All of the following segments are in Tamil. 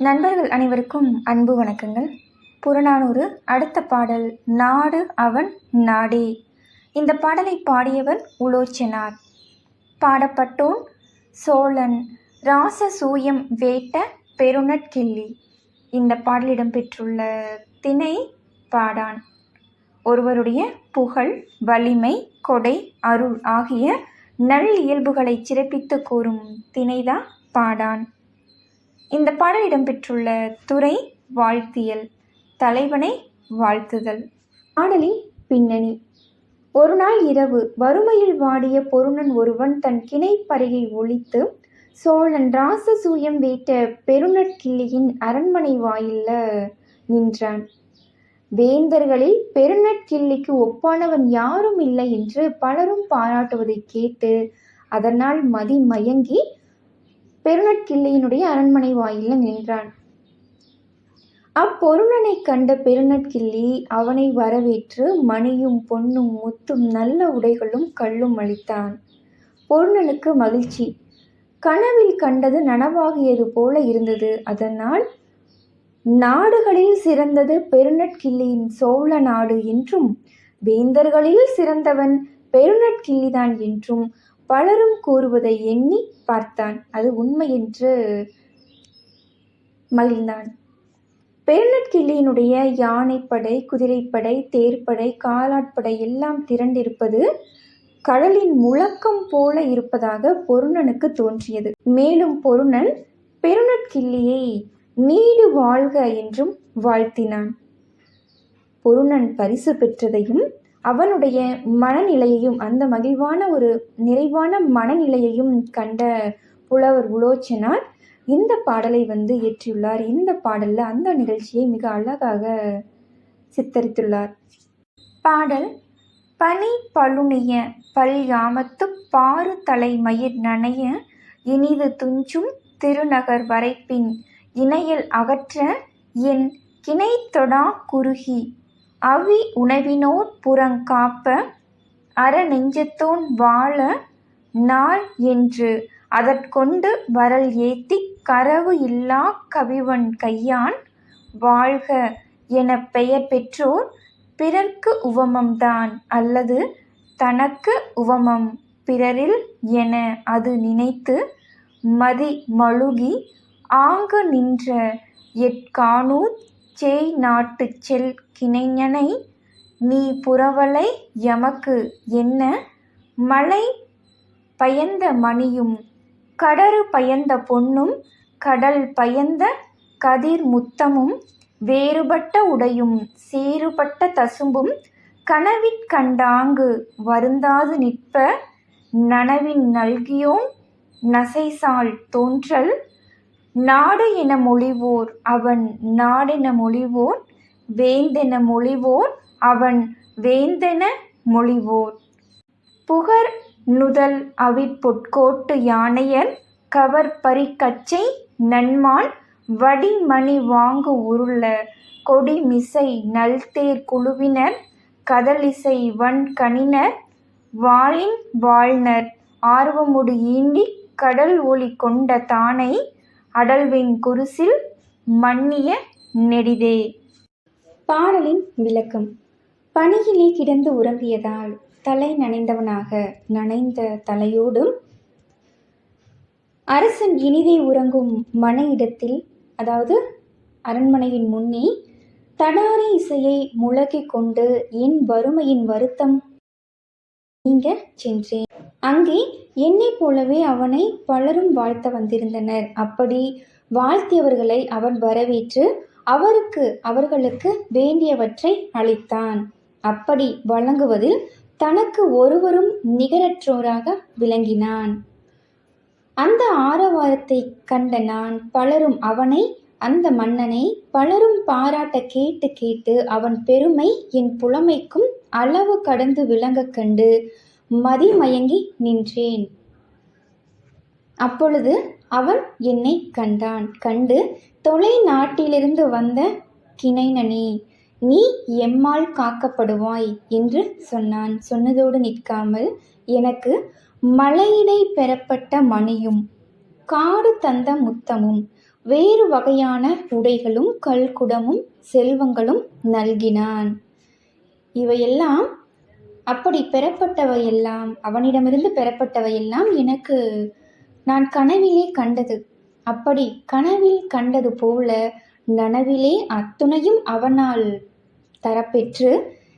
நண்பர்கள் அனைவருக்கும் அன்பு வணக்கங்கள். புறநானூறு அடுத்த பாடல் நாடு அவன் நாடே. இந்த பாடலை பாடியவர் உலோச்சனார். பாடப்பட்டோன் சோழன் ராசசூயம் வேட்ட பெருநட்கிள்ளி இந்த பாடலிடம் பெற்றுள்ள திணை பாடான். ஒருவருடைய புகழ் வலிமை கொடை அருள் ஆகிய நல் இயல்புகளை சிறப்பித்து கூறும் திணைதான் பாடான். இந்த பாடல் இடம்பெற்றுள்ள துறை வாழ்த்தியல் தலைவனை வாழ்த்துதல். பாடலின் பின்னணி. ஒரு நாள் இரவு வறுமையில் வாடிய பொருணன் ஒருவன் தன் கிணைப்பறையை ஒழித்து சோழன் ராசசூயம் வேட்ட பெருநட்கிள்ளியின் அரண்மனை வாயில்ல நின்றான். வேந்தர்களில் பெருநட்கிள்ளிக்கு ஒப்பானவன் யாரும் இல்லை என்று பலரும் பாராட்டுவதைக் கேட்டு அதனால் மதி மயங்கி பெருநட்கிள்ளியினுடைய அரண்மனை வாயில நின்றான். அப்பொருணனை கண்ட பெருநட்கிள்ளி அவனை வரவேற்று மணியும் பொன்னும் முத்தும் நல்ல உடைகளும் கல்லும் அளித்தான். பொருணனுக்கு மகிழ்ச்சி. கனவில் கண்டது நனவாகியது போல இருந்தது. அதனால் நாடுகளில் சிறந்தது பெருநட்கிள்ளியின் சோழ நாடு என்றும் வேந்தர்களில் சிறந்தவன் பெருநட்கிள்ளிதான் என்றும் பலரும் கூறுவதை எண்ணி பார்த்தான். அது உண்மை என்று மகிழ்ந்தான். பெருநற்கிள்ளியினுடைய யானைப்படை குதிரைப்படை தேர்ப்படை காலாட்படை எல்லாம் திரண்டிருப்பது கடலின் முழக்கம் போல இருப்பதாக பொருணனுக்கு தோன்றியது. மேலும் பொருணன் பெருநட்கிள்ளியை நீடு வாழ்க என்றும் வாழ்த்தினான். பொருணன் பரிசு பெற்றதையும் அவனுடைய மனநிலையையும் அந்த மகிழ்வான ஒரு நிறைவான மனநிலையையும் கண்ட புலவர் உலோச்சனார். இந்த பாடலை வந்து இயற்றியுள்ளார். இந்த பாடலில் அந்த நிகழ்ச்சியை மிக அழகாக சித்தரித்துள்ளார். பாடல் பனி பழுனிய பல்யாமத்து பாரு தலை மயிர் நனைய இனிது துஞ்சும் திருநகர் வரைப்பின் இணையல் அகற்ற என் கிணைத்தொடா குறுகி அவி உணவினோர் புறங்காப்ப அறநெஞ்சத்தோன் வாழ நாள் என்று அதற்கொண்டு வரல் ஏத்தி கரவு இல்லா கவிவன் கையான் வாழ்க எனப் பெயர் பெற்றோர் பிறர்க்கு உவமம்தான் அல்லது தனக்கு உவமம் பிறரில் என அது நினைத்து மதி மழுகி ஆங்கு நின்ற எட்காணூர் சேய் நாட்டுச் செல் கிணைஞனை நீ புறவலை எமக்கு என்ன? மலை பயந்த மணியும் கடறு பயந்த பொன்னும் கடல் பயந்த கதிர் முத்தமும் வேறுபட்ட உடையும் சேறுபட்ட தசும்பும் கனவிற் கண்டாங்கு வருந்தாது நிற்ப நனவின் நல்கியோம் நசைசால் தோன்றல் நாடு என மொழிவோர் அவன் நாடென மொழிவோர் வேந்தென மொழிவோர் அவன் வேந்தென மொழிவோர். புகர் நுதல் அவிப்பொற்கோட்டு யானையர் கவர் பரிக்கச்சை நன்மான் வடிமணி வாங்கு உருள கொடிமிசை நல்தேர் குழுவினர் கதலிசை வன்கணினர் வாளின் வாழ்னர் ஆர்வமுடு ஈண்டி கடல் ஒளி கொண்ட தானை அடல்வின் குருசில் மன்னிய நெடிதே. பாடலின் விளக்கம். பனியிலே கிடந்து உறங்கியதால் தலை நனைந்தவனாக நனைந்த தலையோடும் அரசன் இனிதே உறங்கும் மன இடத்தில் அதாவது அரண்மனையின் முன்னே தடாரி இசையை முழக்கிக் கொண்டு என் வறுமையின் வருத்தம் நீங்க சென்றேன். அங்கே என்னைப் போலவே அவனை பலரும் வாழ்த்த வந்திருந்தனர். அப்படி வாழ்த்தியவர்களை அவன் வரவேற்று அவருக்கு அவர்களுக்கு வேண்டியவற்றை அளித்தான். அப்படி வழங்குவதில் தனக்கு ஒருவரும் நிகரற்றோராக விளங்கினான். அந்த ஆரவாரத்தை கண்ட நான் பலரும் அவனை அந்த மன்னனை பலரும் பாராட்ட கேட்டு கேட்டு அவன் பெருமை என் புலமைக்கும் அளவு கடந்து விளங்க கண்டு மதிமயங்கி நின்றேன். அப்பொழுது அவன் என்னை கண்டான். கண்டு தொலை நாட்டிலிருந்து வந்த கிணைனனே நீ எம்மால் காக்கப்படுவாய் என்று சொன்னான். சொன்னதோடு நிற்காமல் எனக்கு மலையிடை பெறப்பட்ட மணியும் காடு தந்த முத்தமும் வேறு வகையான உடைகளும் கல்குடமும் செல்வங்களும் நல்கினான். இவையெல்லாம் அப்படி பெறப்பட்டவையெல்லாம் அவனிடமிருந்து பெறப்பட்டவையெல்லாம் எனக்கு நான் கனவிலே கண்டது. அப்படி கனவில் கண்டது போல நனவிலே அத்துணையும் அவனால் தரப்பெற்று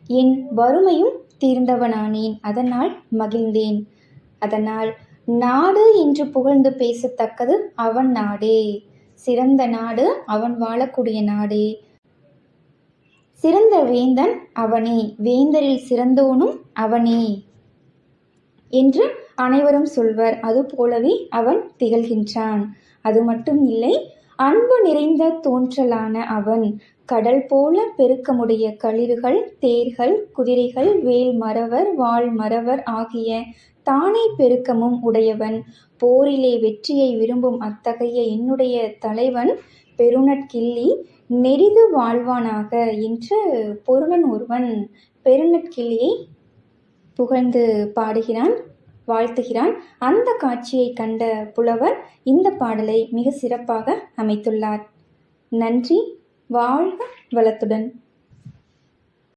என் வறுமையும் தீர்ந்தவனானேன். அதனால் மகிழ்ந்தேன். அதனால் நாடு என்று புகழ்ந்து பேசத்தக்கது அவன் நாடே. சிறந்த நாடு அவன் வாழக்கூடிய நாடே. சிறந்த வேந்தன் அவனே. வேந்தரில் சிறந்தோனும் அவனே என்று அனைவரும் சொல்வர். அதுபோலவே அவன் திகழ்கின்றான். அது மட்டும் இல்லை அன்பு நிறைந்த தோன்றலான அவன் கடல் போல பெருக்கமுடைய களிர்கள் தேர்கள் குதிரைகள் வேல் மறவர் வாழ் மறவர் ஆகிய தானே பெருக்கமும் உடையவன். போரிலே வெற்றியை விரும்பும் அத்தகைய என்னுடைய தலைவன் பெருநட்கிள்ளி நெறிது வாழ்வானாக என்று பொருணன் ஒருவன் பெருநட்கிளியை புகழ்ந்து பாடுகிறான் வாழ்த்துகிறான். அந்த காட்சியை கண்ட புலவர் இந்த பாடலை மிக சிறப்பாக அமைத்துள்ளார். நன்றி வாழ்க வளத்துடன்.